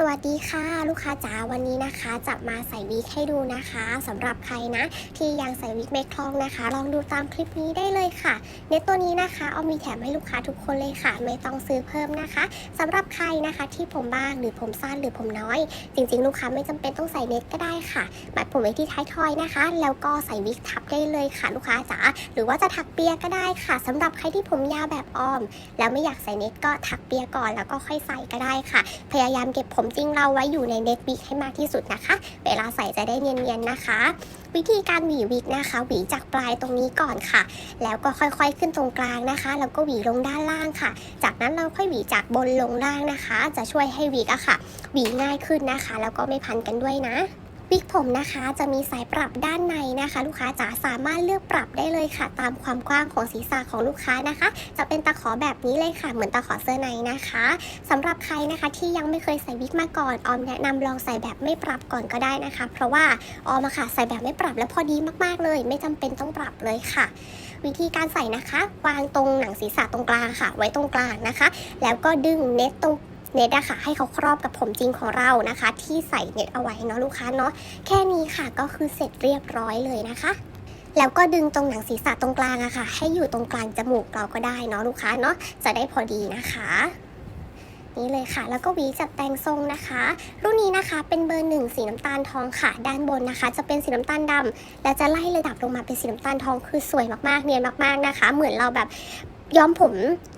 สวัสดีค่ะ ลูกค้าจ๋าวันนี้นะคะจะมาใส่วิกให้ดูนะคะสำหรับใครนะ ที่ยังใส่วิกไม่คล่องนะคะ ลองดูตามคลิปนี้ได้เลยค่ะเน็ตตัวนี้นะคะเอามีแถมให้ลูกค้าทุกคนเลยค่ะ ไม่ต้องซื้อเพิ่มนะคะสำหรับใครนะคะที่ผมบางหรือผมสั้นหรือผมน้อย จริงๆ ลูกค้าไม่จำเป็นต้องใส่เน็ตก็ได้ค่ะมัดผมไว้ที่ท้ายทอยนะคะ แล้วก็ใส่วิกทับได้เลยค่ะ ลูกค้าจ๋าหรือว่าจะถักเปียก็ได้ค่ะสำหรับใครที่ผมยาวแบบออม แล้วไม่อยากใส่เน็ตก็ถักเปียก่อนแล้วก็ค่อยใส่ก็ได้ค่ะ พยายามเก็บผมจริงเราไว้อยู่ในเน็ตวิกให้มากที่สุดนะคะ เวลาใส่จะได้เนียนๆนะคะ วิธีการหวีวิกนะคะหวีจากปลายตรงนี้ก่อนค่ะ แล้วก็ค่อยๆขึ้นตรงกลางนะคะ แล้วก็หวีลงด้านล่างค่ะ จากนั้นเราค่อยหวีจากบนลงล่างนะคะ จะช่วยให้วิกอะค่ะหวีง่ายขึ้นนะคะ แล้วก็ไม่พันกันด้วยนะ วิกผมนะคะจะมีสายปรับด้านในนะคะ ลูกค้าจ๋าสามารถเลือกปรับได้เลยค่ะ ตามความกว้างของศีรษะของลูกค้านะคะ จะเป็นตะขอแบบนี้เลยค่ะ เหมือนตะขอเสื้อในนะคะสำหรับใครนะคะที่ยังไม่เคยใส่วิกมาก่อนออมแนะนำลองใส่แบบไม่ปรับก่อนก็ได้นะคะ เพราะว่าออมอะค่ะใส่แบบไม่ปรับแล้วพอดีมากๆเลย ไม่จำเป็นต้องปรับเลยค่ะ วิธีการใส่นะคะ วางตรงหนังศีรษะตรงกลางค่ะ ไว้ตรงกลางนะคะ แล้วก็ดึงเน็ตตรง เน็ตอะค่ะให้เขาครอบกับผมจริงของเรานะคะ ที่ใส่เน็ตเอาไว้เนาะลูกค้าเนาะแค่นี้ค่ะก็คือเสร็จเรียบร้อยเลยนะคะ แล้วก็ดึงตรงหนังศีรษะตรงกลางอะค่ะ ให้อยู่ตรงกลางจมูกเราก็ได้เนาะลูกค้าเนาะจะได้พอดีนะคะนี่เลยค่ะ แล้วก็หวีจัดแต่งทรงนะคะ รุ่นนี้นะคะเป็นเบอร์หนึ่งสีน้ำตาลทองค่ะ ด้านบนนะคะ จะเป็นสีน้ำตาลดำและจะไล่ระดับลงมาเป็นสีน้ำตาลทองคือสวยมากๆ เนียนมากๆนะคะ เหมือนเราแบบ ย้อมผม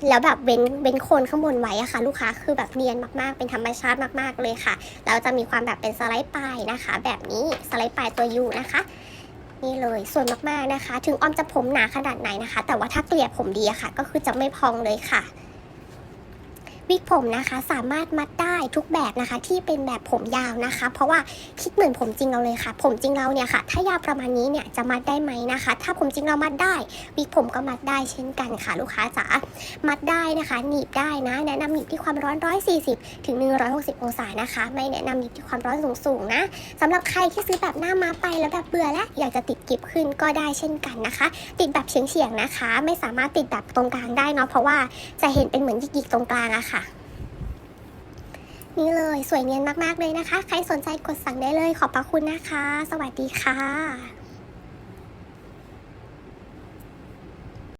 แล้วแบบเว้นเว้นโคนข้างบนไว้อะค่ะ ลูกค้าคือแบบเนียนมากๆ เป็นธรรมชาติมากๆเลยค่ะ แล้วจะมีความแบบเป็นสไลด์ปลายนะคะ แบบนี้สไลด์ปลายตัวยูนะคะนี่เลยสวยมากๆนะคะ ถึงออมจะผมหนาขนาดไหนนะคะ แต่ว่าถ้าเกลี่ยผมดีอะค่ะ ก็คือจะไม่พองเลยค่ะ วิกผมนะคะ สามารถมัดได้ทุกแบบนะคะ ที่เป็นแบบผมยาวนะคะ เพราะว่าคิดเหมือนผมจริงเราเลยค่ะ ผมจริงเราเนี่ยค่ะ ถ้ายาวประมาณนี้เนี่ยจะมัดได้ไหมนะคะ ถ้าผมจริงเรามัดได้ วิกผมก็มัดได้เช่นกันค่ะ ลูกค้าจ๋ามัดได้นะคะ หนีบได้นะ แนะนำหนีบที่ความร้อน 140ถึง160 องศานะคะ ไม่แนะนำหนีบที่ความร้อนสูงๆนะสำหรับใครที่ซื้อแบบหน้ามาไปแล้วแบบเบื่อแล้วอยากจะติดกิบขึ้นก็ได้เช่นกันนะคะ ติดแบบเฉียงๆนะคะ ไม่สามารถติดแบบตรงกลางได้เนาะเพราะว่าจะเห็นเป็นเหมือนหยิกๆตรงกลางอะค่ะ นี่เลยสวยเนียนมากๆเลยนะคะ ใครสนใจกดสั่งได้เลยขอบพระคุณนะคะ สวัสดีค่ะ